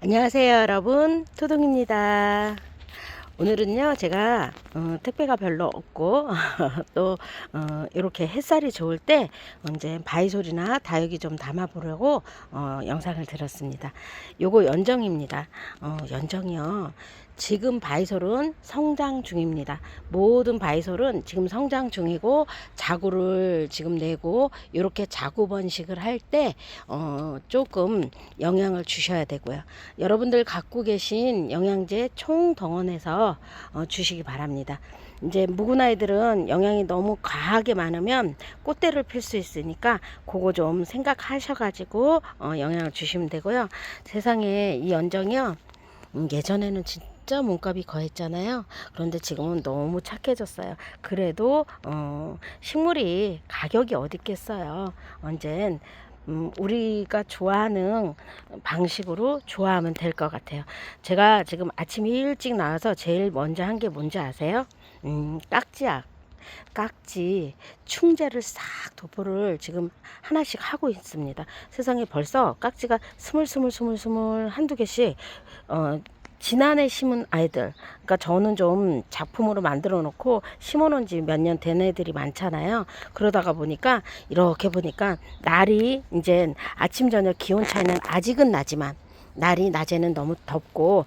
안녕하세요 여러분. 토동입니다. 오늘은요 제가 어, 택배가 별로 없고 또 어, 이렇게 햇살이 좋을 때 이제 바위솔이나 다육이 좀 담아 보려고 어, 영상을 들었습니다. 요거 연정입니다. 어, 연정이요 지금 바이솔은 성장 중입니다. 모든 바이솔은 지금 성장 중이고 자구를 지금 내고 이렇게 자구 번식을 할때 어, 조금 영향을 주셔야 되고요. 여러분들 갖고 계신 영양제 총 동원해서 어, 주시기 바랍니다. 이제 묵은 아이들은 영양이 너무 과하게 많으면 꽃대를 필 수 있으니까 그거 좀 생각하셔가지고 어, 영양을 주시면 되고요. 세상에 이 연정이요. 음, 예전에는 진짜 몸값이 거했잖아요. 그런데 지금은 너무 착해졌어요. 그래도 어, 식물이 가격이 어디 있겠어요. 언젠 음, 우리가 좋아하는 방식으로 좋아하면 될 것 같아요. 제가 지금 아침 일찍 나와서 제일 먼저 한 게 뭔지 아세요? 음, 깍지약. 깍지 충제를 싹 도포를 지금 하나씩 하고 있습니다. 세상에 벌써 깍지가 스물스물스물스물 한두 개씩 어, 지난해 심은 아이들, 그러니까 저는 좀 작품으로 만들어 놓고 심어 놓은 지 몇 년 된 애들이 많잖아요. 그러다가 보니까 이렇게 보니까 날이 이제 아침 저녁 기온 차이는 아직은 나지만 날이 낮에는 너무 덥고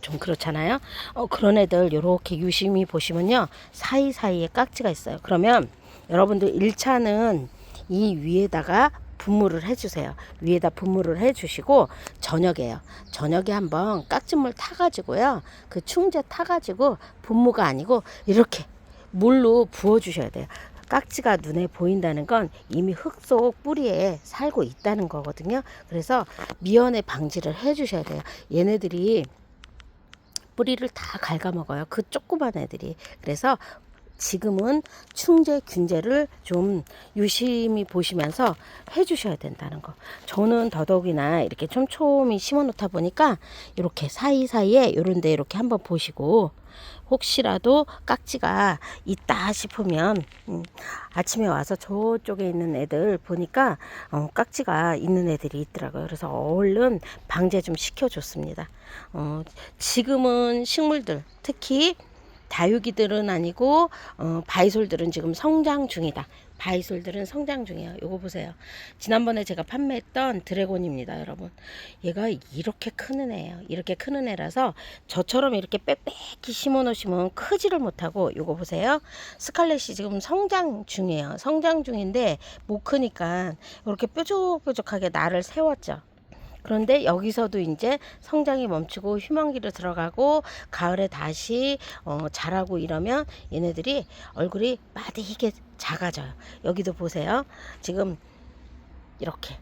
좀 그렇잖아요. 어, 그런 애들 요렇게 유심히 보시면요. 사이사이에 깍지가 있어요. 그러면 여러분들 1차는 이 위에다가 분무를 해주세요. 위에다 분무를 해주시고 저녁에요. 저녁에 한번 깍지물 타가지고요. 그 충제 타가지고 분무가 아니고 이렇게 물로 부어주셔야 돼요. 깍지가 눈에 보인다는 건 이미 흙 속 뿌리에 살고 있다는 거거든요. 그래서 미연에 방지를 해주셔야 돼요. 얘네들이 뿌리를 다 갉아먹어요. 그 조그만 애들이. 그래서 지금은 충제 균제를 좀 유심히 보시면서 해주셔야 된다는 거. 저는 더더욱이나 이렇게 촘촘히 심어 놓다 보니까 이렇게 사이사이에 이런데 이렇게 한번 보시고 혹시라도 깍지가 있다 싶으면 음, 아침에 와서 저쪽에 있는 애들 보니까 어, 깍지가 있는 애들이 있더라고요. 그래서 얼른 방제 좀 시켜줬습니다. 어, 지금은 식물들 특히 다육이들은 아니고 어, 바이솔들은 지금 성장 중이다. 바이솔들은 성장 중이에요. 요거 보세요. 지난번에 제가 판매했던 드래곤입니다, 여러분. 얘가 이렇게 크는 애예요. 이렇게 크는 애라서 저처럼 이렇게 빽빽히 심어 놓으시면 크지를 못하고 요거 보세요. 스칼렛이 지금 성장 중이에요. 성장 중인데 못 크니까 이렇게 뾰족뾰족하게 날을 세웠죠. 그런데 여기서도 이제 성장이 멈추고 휴먼기로 들어가고 가을에 다시 어, 자라고 이러면 얘네들이 얼굴이 마디게 작아져요. 여기도 보세요. 지금 이렇게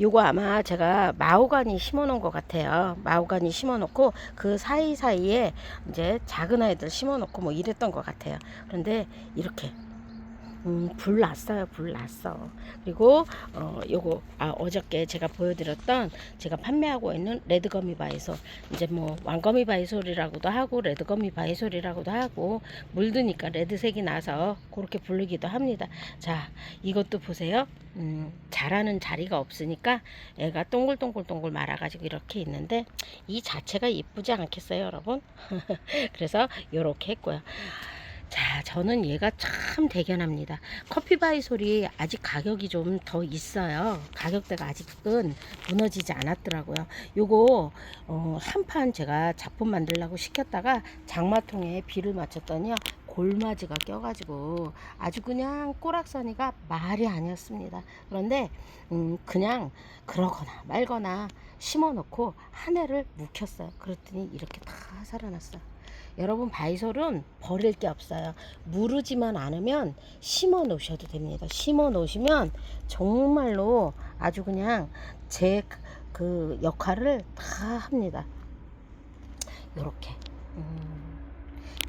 요거 아마 제가 마호가니 심어 놓은 것 같아요. 마호가니 심어 놓고 그 사이사이에 이제 작은 아이들 심어 놓고 뭐 이랬던 것 같아요. 그런데 이렇게 음, 불 났어요. 불 났어. 그리고 어 요거 아 어저께 제가 보여드렸던 제가 판매하고 있는 레드 거미 바이솔 이제 뭐 왕거미 바이솔이라고도 하고 레드 거미 바이솔이라고도 하고 물드니까 레드색이 나서 그렇게 부르기도 합니다. 자 이것도 보세요. 음, 자라는 자리가 없으니까 애가 동글동글동글 말아가지고 이렇게 있는데 이 자체가 이쁘지 않겠어요, 여러분? 그래서 요렇게 했고요. 자, 저는 얘가 참 대견합니다. 커피바이 솔이 아직 가격이 좀 더 있어요. 가격대가 아직은 무너지지 않았더라고요. 요거 어, 한 판 제가 작품 만들려고 시켰다가 장마통에 비를 맞췄더니요. 골마지가 껴가지고 아주 그냥 꼬락서니가 말이 아니었습니다. 그런데 음, 그냥 그러거나 말거나 심어놓고 한 해를 묵혔어요. 그랬더니 이렇게 다 살아났어요. 여러분 바이솔은 버릴 게 없어요. 무르지만 않으면 심어 놓으셔도 됩니다. 심어 놓으시면 정말로 아주 그냥 제 그 역할을 다 합니다. 요렇게. 음,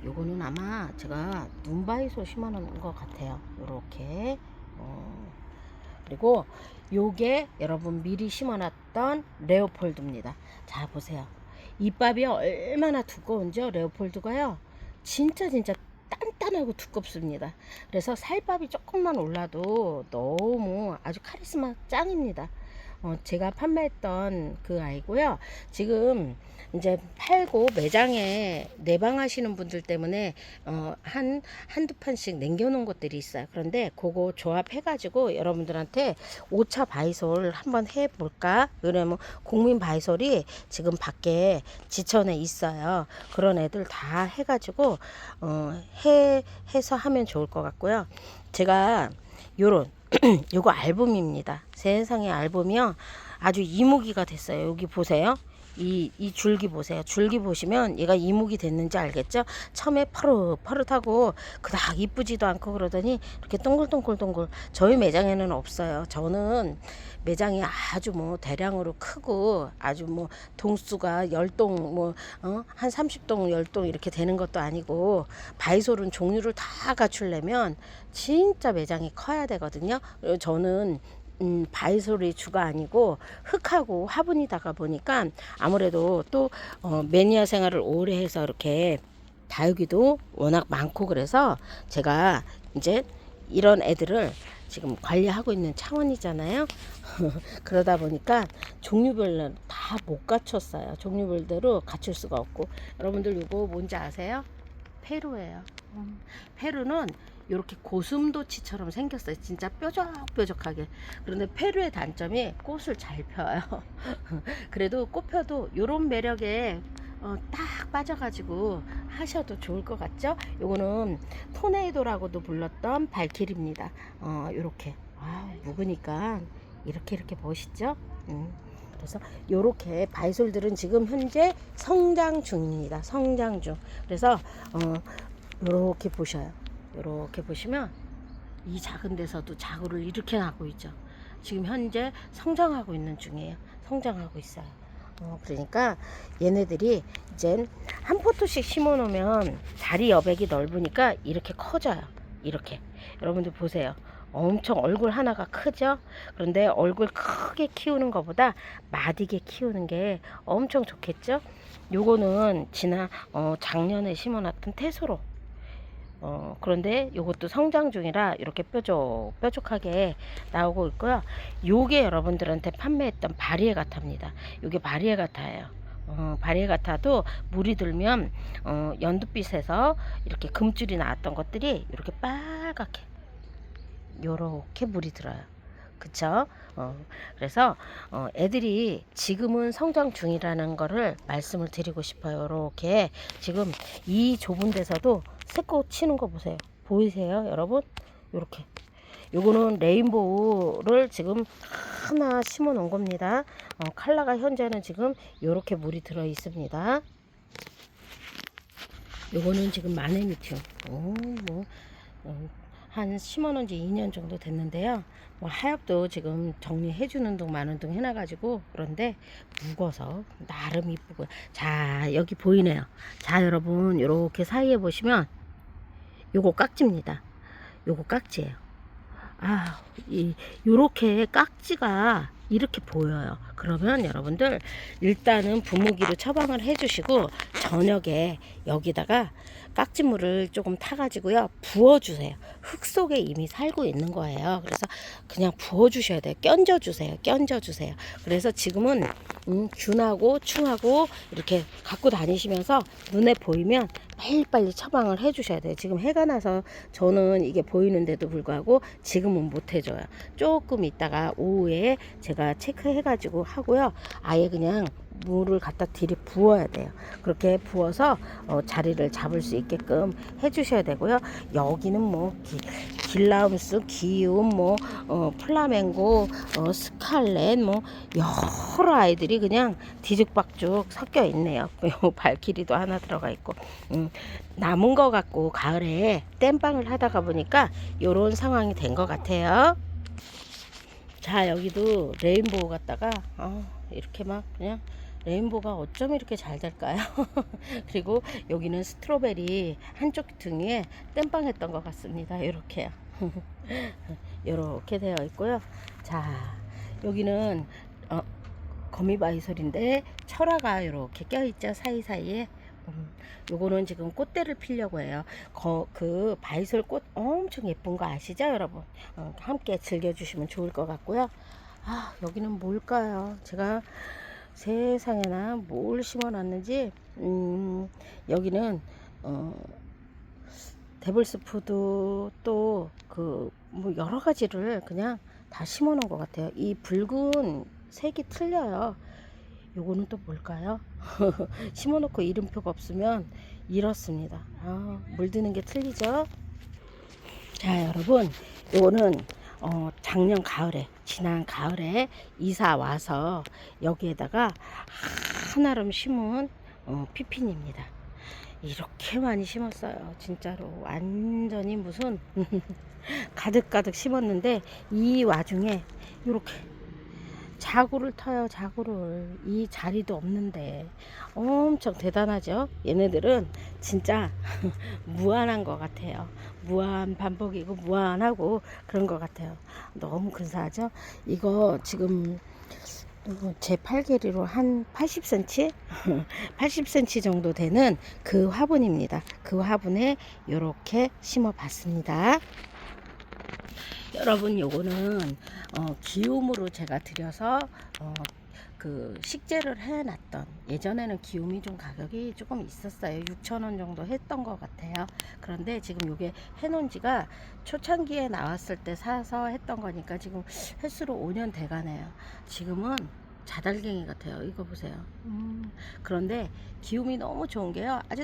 요거는 아마 제가 눈바이솔 심어 놓은 것 같아요. 요렇게. 어, 그리고 요게 여러분 미리 심어 놨던 레오폴드입니다. 자, 보세요. 잎밥이 얼마나 두꺼운지요? 레오폴드가요? 진짜 진짜 단단하고 두껍습니다. 그래서 살밥이 조금만 올라도 너무 아주 카리스마 짱입니다 어, 제가 판매했던 그 아이고요. 지금 이제 팔고 매장에 내방하시는 분들 때문에 어, 한 한두 판씩 남겨놓은 것들이 있어요. 그런데 그거 조합해가지고 여러분들한테 5차 바이솔 한번 해볼까? 그러면 국민 바이솔이 지금 밖에 지천에 있어요. 그런 애들 다 해가지고 어, 해 해서 하면 좋을 것 같고요. 제가 요런 요거 앨범입니다. 세상의 앨범이요. 아주 이무기가 됐어요. 여기 보세요. 이, 이 줄기 보세요. 줄기 보시면 얘가 이목이 됐는지 알겠죠? 처음에 퍼릇퍼릇하고 그닥 이쁘지도 않고 그러더니 이렇게 동글동글동글 저희 매장에는 없어요. 저는 매장이 아주 뭐 대량으로 크고 아주 뭐 동수가 열동 뭐한 30동 열 동 이렇게 되는 것도 아니고 바이솔은 종류를 다 갖추려면 진짜 매장이 커야 되거든요. 저는 음, 바이솔이 주가 아니고 흙하고 화분이다가 보니까 아무래도 또 어, 매니아 생활을 오래 해서 이렇게 다육이도 워낙 많고 그래서 제가 이제 이런 애들을 지금 관리하고 있는 차원이잖아요. 그러다 보니까 종류별로 다 못 갖췄어요. 종류별대로 갖출 수가 없고 여러분들 이거 뭔지 아세요? 페루예요. 음, 페루는 이렇게 고슴도치처럼 생겼어요. 진짜 뾰족뾰족하게. 그런데 페루의 단점이 꽃을 잘 펴요. 그래도 꽃 펴도 이런 매력에 어, 딱 빠져가지고 하셔도 좋을 것 같죠? 요거는 토네이도라고도 불렀던 발길입니다. 어, 요렇게. 아, 묵으니까 이렇게 이렇게 멋있죠? 음. 그래서 요렇게 바이솔들은 지금 현재 성장 중입니다. 성장 중. 그래서 어, 요렇게 보셔요. 요렇게 보시면 이 작은 데서도 자구를 이렇게 나고 있죠. 지금 현재 성장하고 있는 중이에요. 성장하고 있어요. 어, 그러니까 얘네들이 이제 한 포토씩 심어 놓으면 자리 여백이 넓으니까 이렇게 커져요. 이렇게. 여러분들 보세요. 엄청 얼굴 하나가 크죠? 그런데 얼굴 크게 키우는 것보다 마디게 키우는 게 엄청 좋겠죠? 요거는 지난 어, 작년에 심어놨던 태소로 어, 그런데 이것도 성장 중이라 이렇게 뾰족 뾰족하게 나오고 있고요. 요게 여러분들한테 판매했던 바리에 같합니다. 요게 바리에 같아요. 어, 바리에 같아도 물이 들면 어, 연두빛에서 이렇게 금줄이 나왔던 것들이 이렇게 빨갛게 요렇게 물이 들어요. 그쵸? 어, 그래서 어, 애들이 지금은 성장 중이라는 거를 말씀을 드리고 싶어요. 요렇게 지금 이 좁은 데서도 새꽃 치는 거 보세요. 보이세요, 여러분? 요렇게. 요거는 레인보우를 지금 하나 심어 놓은 겁니다. 어, 칼라가 현재는 지금 요렇게 물이 들어 있습니다. 요거는 지금 마네미튠. 오, 뭐, 어, 한 심어 놓은 지 2년 정도 됐는데요. 뭐 하엽도 지금 정리해 주는 둥 마는 둥 해놔가지고 그런데 묵어서 나름 이쁘고요. 자 여기 보이네요. 자 여러분 요렇게 사이에 보시면 요거 깍지입니다. 요거 깍지예요. 아, 이 요렇게 깍지가 이렇게 보여요. 그러면 여러분들 일단은 분무기로 처방을 해주시고 저녁에 여기다가 깍지물을 조금 타가지고요 부어주세요. 흙 속에 이미 살고 있는 거예요. 그래서 그냥 부어주셔야 돼요. 껴줘주세요. 껴줘주세요. 그래서 지금은 음, 균하고 충하고 이렇게 갖고 다니시면서 눈에 보이면 빨리빨리 처방을 해주셔야 돼요. 지금 해가 나서 저는 이게 보이는데도 불구하고 지금은 못 해줘요. 조금 있다가 오후에 제가 체크해가지고 하고요. 아예 그냥 물을 갖다 들이 부어야 돼요. 그렇게 부어서 어, 자리를 잡을 수 있게끔 해주셔야 되고요. 여기는 뭐 기, 길라움스, 기움, 뭐 어, 플라멩고, 어, 스칼렛, 뭐 여러 아이들이 그냥 뒤죽박죽 섞여 있네요. 발키리도 하나 들어가 있고 음, 남은 거 갖고 가을에 땜빵을 하다가 보니까 이런 상황이 된 것 같아요. 자 여기도 레인보우 갖다가 어, 이렇게 막 그냥 레인보우가 어쩜 이렇게 잘 될까요? 그리고 여기는 스트로베리 한쪽 등에 땜빵했던 것 같습니다. 이렇게요. 이렇게 되어 있고요. 자 여기는 어, 거미바이솔인데 철화가 이렇게 껴있죠 사이사이에 음, 요거는 지금 꽃대를 피려고 해요. 거, 그 바이솔 꽃 엄청 예쁜 거 아시죠, 여러분? 어, 함께 즐겨주시면 좋을 것 같고요. 아, 여기는 뭘까요? 제가 세상에나 뭘 심어놨는지, 음, 여기는, 어, 데블스 푸드 또 그 뭐 여러 가지를 그냥 다 심어 놓은 것 같아요. 이 붉은 색이 틀려요. 요거는 또 뭘까요? 심어 놓고 이름표가 없으면 이렇습니다. 아, 물드는 게 틀리죠? 자, 여러분, 요거는 어, 작년 가을에, 지난 가을에 이사 와서 여기에다가 한아름 심은 어, 피핀입니다. 이렇게 많이 심었어요. 진짜로. 완전히 무슨 가득가득 심었는데 이 와중에 이렇게 자구를 터요, 자구를. 이 자리도 없는데 엄청 대단하죠? 얘네들은 진짜 무한한 것 같아요. 무한 반복이고 무한하고 그런 것 같아요. 너무 근사하죠? 이거 지금 어, 제 팔길이로 한 80cm? 80cm 정도 되는 그 화분입니다. 그 화분에 이렇게 심어 봤습니다. 여러분 요거는 어, 기움으로 제가 드려서 어, 그 식재를 해놨던 예전에는 기움이 좀 가격이 조금 있었어요. 6천원 정도 했던 것 같아요. 그런데 지금 요게 해놓은 지가 초창기에 나왔을 때 사서 했던 거니까 지금 횟수로 5년 돼가네요. 지금은 자달갱이 같아요. 이거 보세요. 음, 그런데 기움이 너무 좋은 게요. 아주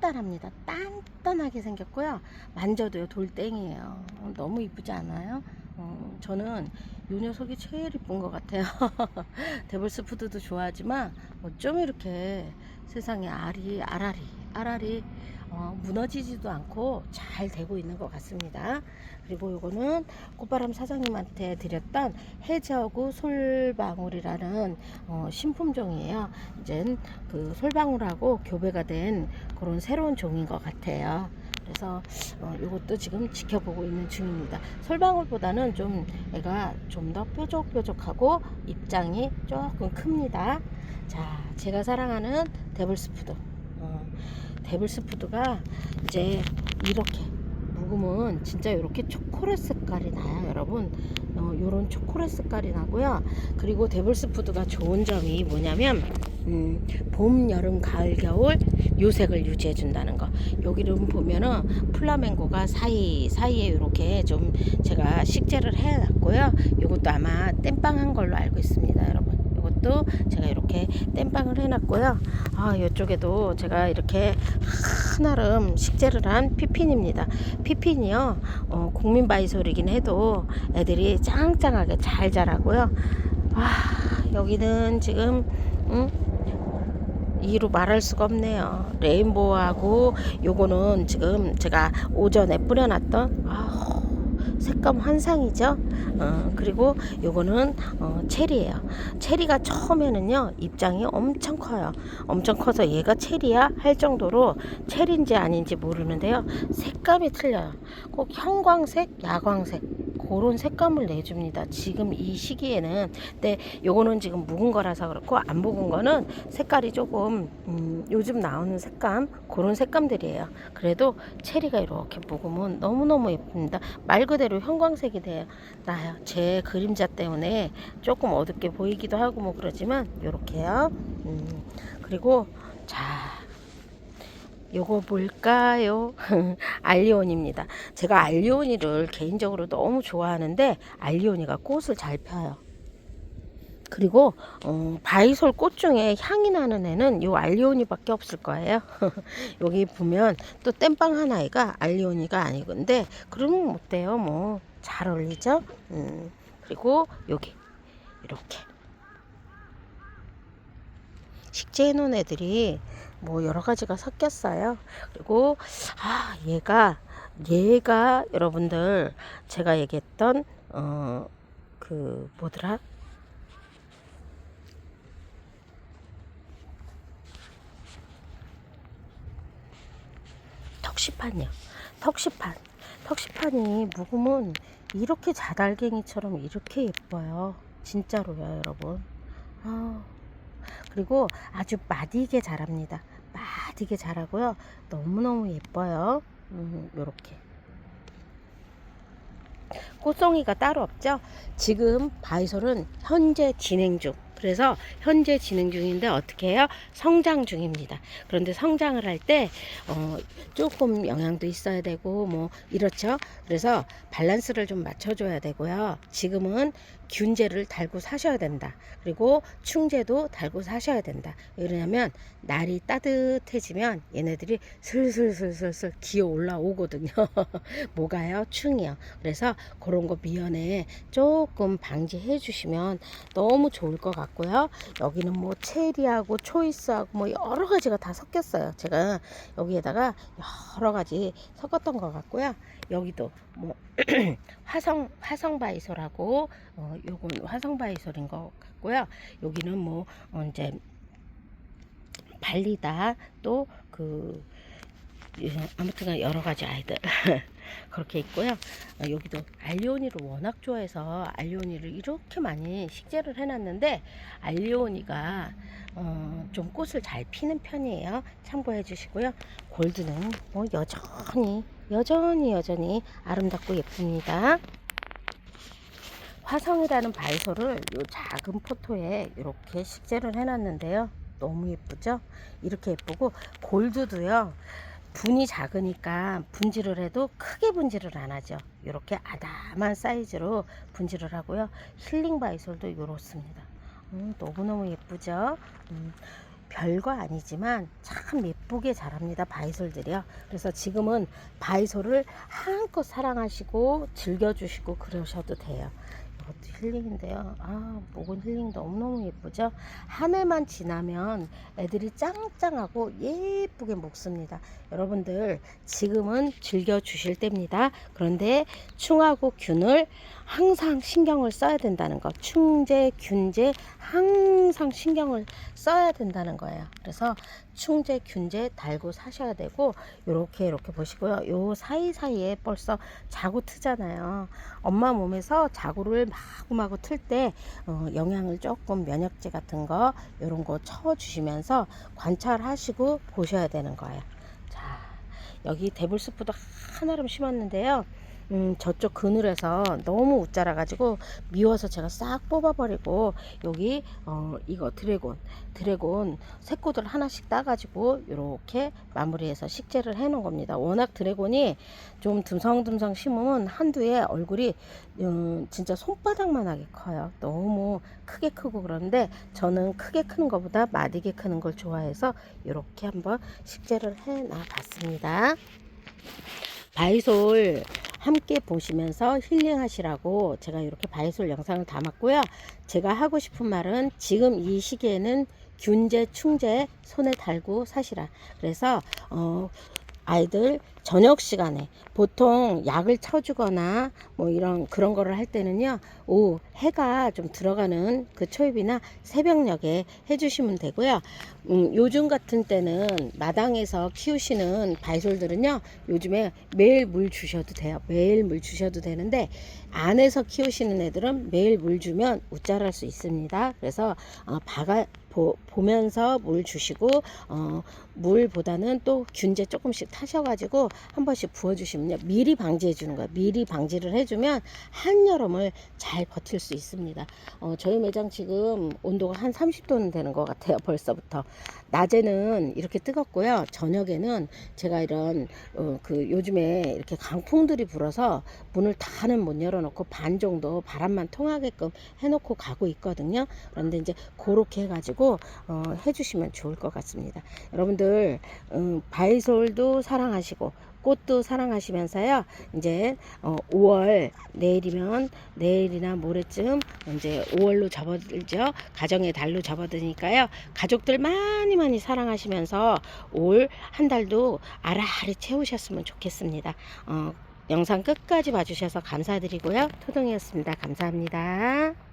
단단합니다. 단단하게 생겼고요. 만져도요. 돌덩이에요. 어, 너무 이쁘지 않아요? 어, 저는 이 녀석이 제일 이쁜 것 같아요. 데블스 푸드도 좋아하지만 어쩜 이렇게 세상에 알이 알알이 알알이 어, 무너지지도 않고 잘 되고 있는 것 같습니다. 그리고 이거는 꽃바람 사장님한테 드렸던 해저구 솔방울이라는 어, 신품 종이에요. 이젠 그 솔방울하고 교배가 된 그런 새로운 종인 것 같아요. 그래서 어, 이것도 지금 지켜보고 있는 중입니다. 솔방울보다는 좀 애가 좀 더 뾰족뾰족하고 입장이 조금 큽니다. 자, 제가 사랑하는 데블스푸드. 어, 데블스푸드가 이제 이렇게 묵으면 진짜 이렇게 초콜릿 색깔이 나요, 여러분. 어, 요런 초콜릿 색깔이 나고요. 그리고 데블스푸드가 좋은 점이 뭐냐면 음, 봄, 여름, 가을, 겨울 요 색을 유지해 준다는 거. 여기를 보면은 플라멩고가 사이 사이에 이렇게 좀 제가 식재를 해 놨고요. 요것도 아마 땜빵한 걸로 알고 있습니다, 여러분. 요것도 제가 이렇게 땜빵을 해 놨고요. 아, 요쪽에도 제가 이렇게 한아름 식재를 한 피핀입니다. 피핀이요. 어, 국민 바이솔이긴 해도 애들이 짱짱하게 잘 자라고요. 아, 여기는 지금 응? 이로 말할 수가 없네요. 레인보우하고 요거는 지금 제가 오전에 뿌려놨던 아, 색감 환상이죠. 어, 그리고 요거는 어, 체리예요. 체리가 처음에는요 입장이 엄청 커요. 엄청 커서 얘가 체리야 할 정도로 체리인지 아닌지 모르는데요. 색감이 틀려요. 꼭 형광색, 야광색 그런 색감을 내줍니다. 지금 이 시기에는 근데 요거는 지금 묵은 거라서 그렇고 안 묵은 거는 색깔이 조금 음, 요즘 나오는 색감 그런 색감들이에요. 그래도 체리가 이렇게 묵으면 너무너무 예쁩니다. 말 그대로 형광색이 돼요. 나요. 제 그림자 때문에 조금 어둡게 보이기도 하고 뭐 그러지만 요렇게요. 음, 그리고 자 요거 뭘까요? 알리오니입니다. 제가 알리오니를 개인적으로 너무 좋아하는데 알리오니가 꽃을 잘 펴요. 그리고 어, 바이솔 꽃 중에 향이 나는 애는 요 알리오니밖에 없을 거예요. 여기 보면 또 땜빵 하나이가 알리오니가 아니건데 그러면 어때요? 뭐 잘 어울리죠? 음, 그리고 여기 이렇게 식재해 놓은 애들이 뭐 여러 가지가 섞였어요. 그리고 아 얘가 얘가 여러분들 제가 얘기했던 어 그 뭐더라? 턱시판이요. 턱시판. 턱시판이 묵으면 이렇게 자달갱이처럼 이렇게 예뻐요. 진짜로요, 여러분. 아, 그리고 아주 마디게 자랍니다. 마디게 자라고요. 너무너무 예뻐요. 음, 요렇게. 꽃송이가 따로 없죠. 지금 바이솔은 현재 진행 중. 그래서 현재 진행 중인데 어떻게 해요? 성장 중입니다. 그런데 성장을 할때 어, 조금 영양도 있어야 되고 뭐 이렇죠. 그래서 밸런스를 좀 맞춰줘야 되고요. 지금은 균제를 달고 사셔야 된다. 그리고 충제도 달고 사셔야 된다. 왜냐하면 날이 따뜻해지면 얘네들이 슬슬슬슬슬 기어 올라오거든요. 뭐가요? 충이요. 그래서 그런 거 미연에 조금 방지해 주시면 너무 좋을 것 같고 요. 여기는 뭐 체리하고 초이스하고 뭐 여러 가지가 다 섞였어요. 제가 여기에다가 여러 가지 섞었던 것 같고요. 여기도 뭐 화성 화성 바이솔하고 어 요건 화성 바이솔인 것 같고요. 여기는 뭐 어, 이제 발리다 또그 아무튼 여러 가지 아이들 그렇게 있고요. 어, 여기도 알리오니를 워낙 좋아해서 알리오니를 이렇게 많이 식재를 해놨는데 알리오니가 어, 좀 꽃을 잘 피는 편이에요. 참고해 주시고요. 골드는 뭐 여전히 여전히 여전히 아름답고 예쁩니다. 화성이라는 바이솔을 요 작은 포토에 이렇게 식재를 해놨는데요. 너무 예쁘죠? 이렇게 예쁘고 골드도요. 분이 작으니까 분질을 해도 크게 분질을 안 하죠. 이렇게 아담한 사이즈로 분질을 하고요. 힐링 바이솔도 이렇습니다. 음, 너무너무 예쁘죠? 음, 별거 아니지만 참 예쁘게 자랍니다. 바이솔들이요. 그래서 지금은 바이솔을 한껏 사랑하시고 즐겨주시고 그러셔도 돼요. 이것도 힐링인데요. 아, 목은 힐링 너무너무 예쁘죠? 한 해만 지나면 애들이 짱짱하고 예쁘게 먹습니다. 여러분들 지금은 즐겨 주실 때입니다. 그런데 충하고 균을 항상 신경을 써야 된다는 거. 충제, 균제 항상 신경을 써야 된다는 거예요. 그래서 충제, 균제 달고 사셔야 되고 이렇게 이렇게 보시고요. 요 사이사이에 벌써 자구 트잖아요. 엄마 몸에서 자구를 마구마구 틀 때 어, 영양을 조금 면역제 같은 거 이런 거 쳐주시면서 관찰하시고 보셔야 되는 거예요. 자, 여기 데블스프도 하나름 심었는데요. 음, 저쪽 그늘에서 너무 웃자라 가지고 미워서 제가 싹 뽑아버리고 여기 어, 이거 드래곤 드래곤 새꼬들 하나씩 따가지고 이렇게 마무리해서 식재를 해 놓은 겁니다. 워낙 드래곤이 좀 듬성듬성 심으면 한두에 얼굴이 음, 진짜 손바닥만하게 커요. 너무 크게 크고 그런데 저는 크게 크는 것보다 마디게 크는 걸 좋아해서 이렇게 한번 식재를 해 놔 봤습니다. 바이솔 함께 보시면서 힐링하시라고 제가 이렇게 바이솔 영상을 담았고요. 제가 하고 싶은 말은 지금 이 시기에는 균제, 충제 손에 달고 사시라. 그래서 어, 아이들 저녁 시간에 보통 약을 쳐주거나 뭐 이런 그런 거를 할 때는요 오 해가 좀 들어가는 그 초입이나 새벽녘에 해주시면 되고요. 음, 요즘 같은 때는 마당에서 키우시는 바이솔들은요 요즘에 매일 물 주셔도 돼요. 매일 물 주셔도 되는데 안에서 키우시는 애들은 매일 물 주면 우짜할 수 있습니다. 그래서 어, 바가 보, 보면서 물 주시고 어, 물보다는 또 균제 조금씩 타셔가지고 한 번씩 부어주시면요. 미리 방지해 주는 거예요. 미리 방지를 해주면 한여름을 잘 버틸 수 있습니다. 어, 저희 매장 지금 온도가 한 30도는 되는 것 같아요 벌써부터. 낮에는 이렇게 뜨겁고요. 저녁에는 제가 이런 어, 그 요즘에 이렇게 강풍들이 불어서 문을 다는 못 열어놓고 반 정도 바람만 통하게끔 해놓고 가고 있거든요. 그런데 이제 그렇게 해가지고 어, 해주시면 좋을 것 같습니다. 여러분들 음, 바이솔도 사랑하시고 꽃도 사랑하시면서요. 이제 어, 5월 내일이면 내일이나 모레쯤 이제 5월로 접어들죠. 가정의 달로 접어드니까요. 가족들 많이 많이 사랑하시면서 올 한 달도 아라아리 채우셨으면 좋겠습니다. 어, 영상 끝까지 봐주셔서 감사드리고요. 토동이었습니다. 감사합니다.